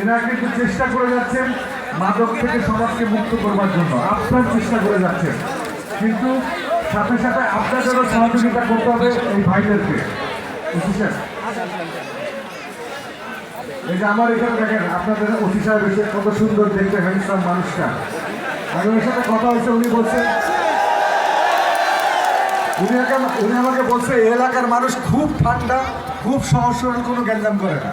এরা কিন্তু চেষ্টা করে যাচ্ছেন মাদক থেকে সমাজকে মুক্ত করবার জন্য। আপনার চেষ্টা করে যাচ্ছেন। কিন্তু সাথে সাথে আপনাদেরও সহযোগিতা করতে হবে এই ভাইদেরকে। বুঝছেন এই যে আমার এখানে দেখেন, আপনাদের অতি সাহেব এসে কত সুন্দর দেখতে হ্যান্ডসাম মানুষটা। আমি ওর সাথে কথা হয়েছে, উনি বলছেন উনি উনি আমাকে বলছে এলাকার মানুষ খুব ঠান্ডা, খুব সহজ কোনো গ্যাঞ্জাম করে না।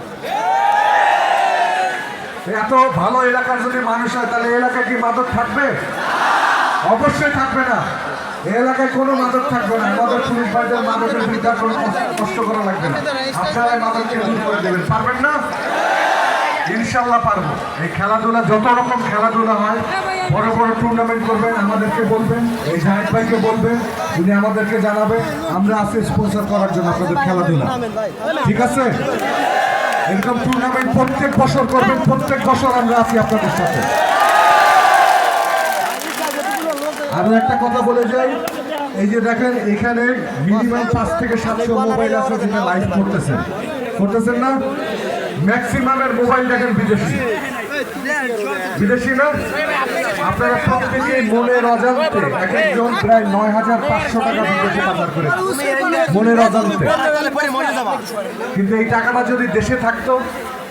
এত ভালো এলাকার যদি মানুষ হয়, তাহলে এলাকায় কি মাদক থাকবে? অবশ্যই থাকবে না। এলাকায় কোনো মাদক থাকবে না। আমাদের পুলিশ ভাইদের মাদকের বিরুদ্ধে কোনো কষ্ট- করা লাগবে না। আপনারা মাদককে দূর করে দেবেন। পারবেন না? ইনশাল্লাহ পারব। এই খেলাধুলা, যত রকম খেলাধুলা হয়, বড় বড় টুর্নামেন্ট করবেন, আমাদেরকে বলবেন, এই জাহেদ ভাইকে বলবেন উনি আমাদেরকে জানাবে আমরা আছি স্পন্সর করার জন্য আপনাদের খেলাধুলা। ঠিক আছে? এরকম টুর্নামেন্ট প্রত্যেক বছর করবেন, প্রত্যেক বছর আমরা আছি আপনাদের সাথে। আরও একটা কথা বলে যাই। এই যে দেখেন, এখানে মিনিমাম পাঁচ থেকে সাতশো মোবাইল আছে যেটা লাইভ করতেছেন করতেছেন না? ম্যাক্সিমামের মোবাইল দেখেন বিদেশি। বিদেশি না? আপনারা প্রত্যেকে মনের অজান্তে এক একজন প্রায় নয় হাজার পাঁচশো টাকা বিদেশে পাচার করেছে। মনের অজান্তে। কিন্তু এই টাকাটা যদি দেশে থাকতো,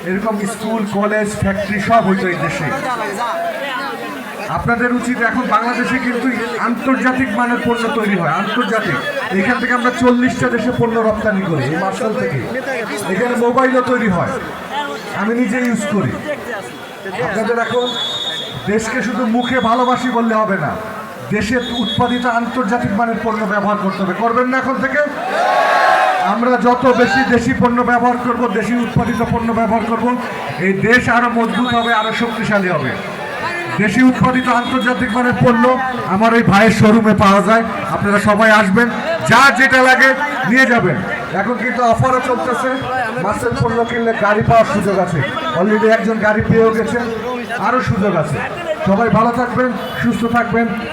এরকম স্কুল, কলেজ ফ্যাক্টরি সব হইতো এই দেশে। আপনাদের উচিত এখন বাংলাদেশে কিন্তু আন্তর্জাতিক মানের পণ্য তৈরি হয়, আন্তর্জাতিক। এখান থেকে আমরা চল্লিশটা দেশে পণ্য রপ্তানি করি, এই মার্শাল থেকে। এখানে মোবাইলও তৈরি হয়। আমি নিজে ইউজ করি। আপনাদের এখন দেশকে শুধু মুখে ভালোবাসি বললে হবে না, দেশে উৎপাদিত আন্তর্জাতিক মানের পণ্য ব্যবহার করতে হবে। করবেন না এখন থেকে? আমরা যত বেশি দেশি পণ্য ব্যবহার করব, দেশি উৎপাদিত পণ্য ব্যবহার করব, এই দেশ আরও মজবুত হবে, আরও শক্তিশালী হবে। দেশি উৎপাদিত আন্তর্জাতিক মানের পণ্য আমার ওই ভাইয়ের শোরুমে পাওয়া যায়। আপনারা সবাই আসবেন, যা যেটা লাগে নিয়ে যাবেন। এখন কিন্তু অফারও চলতেছে, মাছের পণ্য কিনলে গাড়ি পাওয়ার সুযোগ আছে। অলরেডি একজন গাড়ি পেয়েও গেছে আরও সুযোগ আছে। সবাই ভালো থাকবেন, সুস্থ থাকবেন।